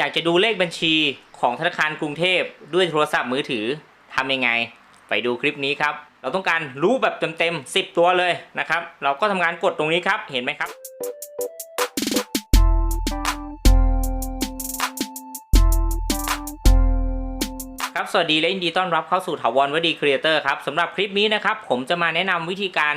อยากจะดูเลขบัญชีของธนาคารกรุงเทพด้วยโทรศัพท์มือถือทำยังไง ไปดูคลิปนี้ครับ เราต้องการรู้แบบเต็มๆ10 ตัวเลยนะครับ เราก็ทำงานกดตรงนี้ครับ เห็นไหมครับ ครับสวัสดีและยินดีต้อนรับเข้าสู่ถาวรวดีครีเอเตอร์ครับสำหรับคลิปนี้นะครับผมจะมาแนะนำวิธีการ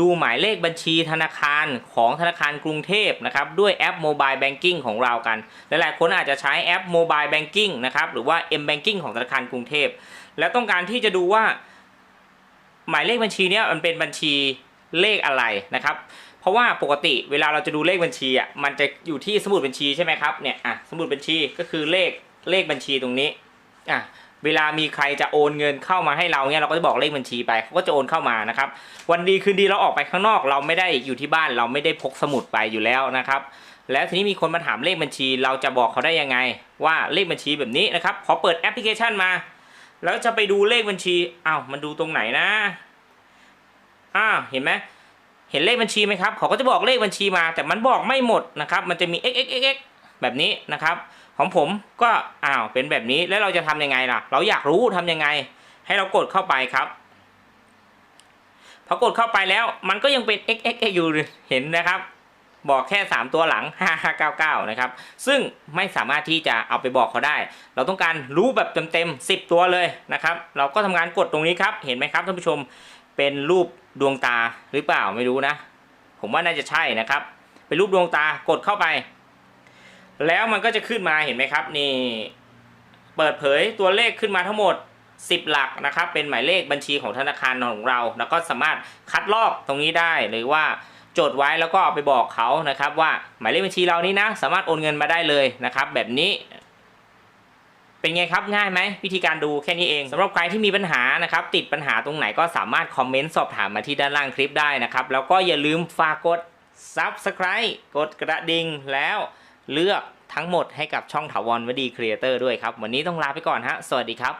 ดูหมายเลขบัญชีธนาคารของธนาคารกรุงเทพนะครับด้วยแอป Mobile Banking ของเรากัน หลายๆคนอาจจะใช้แอป Mobile Banking นะครับหรือว่า M Banking ของธนาคารกรุงเทพ แล้วต้องการที่จะดูว่า หมายเลขบัญชีเนี้ยมันเป็นบัญชีเลขอะไรนะครับเพราะว่าปกติเวลาเราจะดูเลขบัญชีอะมันจะอยู่ที่สมุดบัญชีใช่ไหมครับเนี่ยอะสมุดบัญชีก็คือเลขเลขบัญชีตรงนี้อะ เวลามีใครจะโอนเงินเข้ามาให้เราเนี่ยเราก็จะบอกเลขบัญชีไปเขาก็จะโอนเข้ามานะครับ วันดีคืนดีเราออกไปข้างนอก เราไม่ได้อยู่ที่บ้านเราไม่ได้พกสมุดไปอยู่แล้วนะครับ แล้วทีนี้มีคนมาถามเลขบัญชี เราจะบอกเขาได้ยังไง ว่าเลขบัญชีแบบนี้นะครับพอเปิดแอปพลิเคชันมา แล้วจะไปดูเลขบัญชีอ้าวมันดูตรงไหนนะอ้าวเห็นไหมเห็นเลขบัญชีไหมครับเขาก็จะบอกเลขบัญชีมา แต่มันบอกไม่หมดนะครับ มันจะมี x x x x แบบนี้นะครับของผมก็อ้าวเป็นแบบนี้แล้วเราจะทำยังไงล่ะ เราอยากรู้ทำยังไง ให้เรากดเข้าไปครับพอกดเข้าไปแล้วมันก็ยังเป็น x x x อยู่เห็นนะครับ บอกแค่ 3 ตัวหลัง 5599 นะครับ ซึ่งไม่สามารถที่จะเอาไปบอกเขาได้ เราต้องการรู้แบบเต็มๆ 10 ตัวเลยนะครับ เราก็ทำงานกดตรงนี้ครับ เห็นไหมครับท่านผู้ชม เป็นรูปดวงตาหรือเปล่าไม่รู้นะ ผมว่าน่าจะใช่นะครับ เป็นรูปดวงตากดเข้าไป แล้วมันก็จะขึ้นมาเห็นไหมครับนี่เปิดเผยตัวเลขขึ้นมาทั้งหมด 10 หลักนะครับ เป็นหมายเลขบัญชีของธนาคารของเรา แล้วก็สามารถคัดลอกตรงนี้ได้หรือว่าจดไว้แล้วก็เอาไปบอกเขานะครับ ว่าหมายเลขบัญชีเรานี้นะ สามารถโอนเงินมาได้เลยนะครับ แบบนี้ เป็นไงครับง่ายไหมวิธีการดูแค่นี้เองสำหรับใครที่มีปัญหานะครับ ติดปัญหาตรงไหนก็สามารถคอมเมนต์สอบถามมาที่ด้านล่างคลิปได้นะครับ แล้วก็อย่าลืมฝากกด Subscribe กดกระดิ่งแล้ว เลือกทั้งหมดให้กับช่องถาวรวดีครีเอเตอร์ด้วยครับ วันนี้ต้องลาไปก่อนฮะ สวัสดีครับ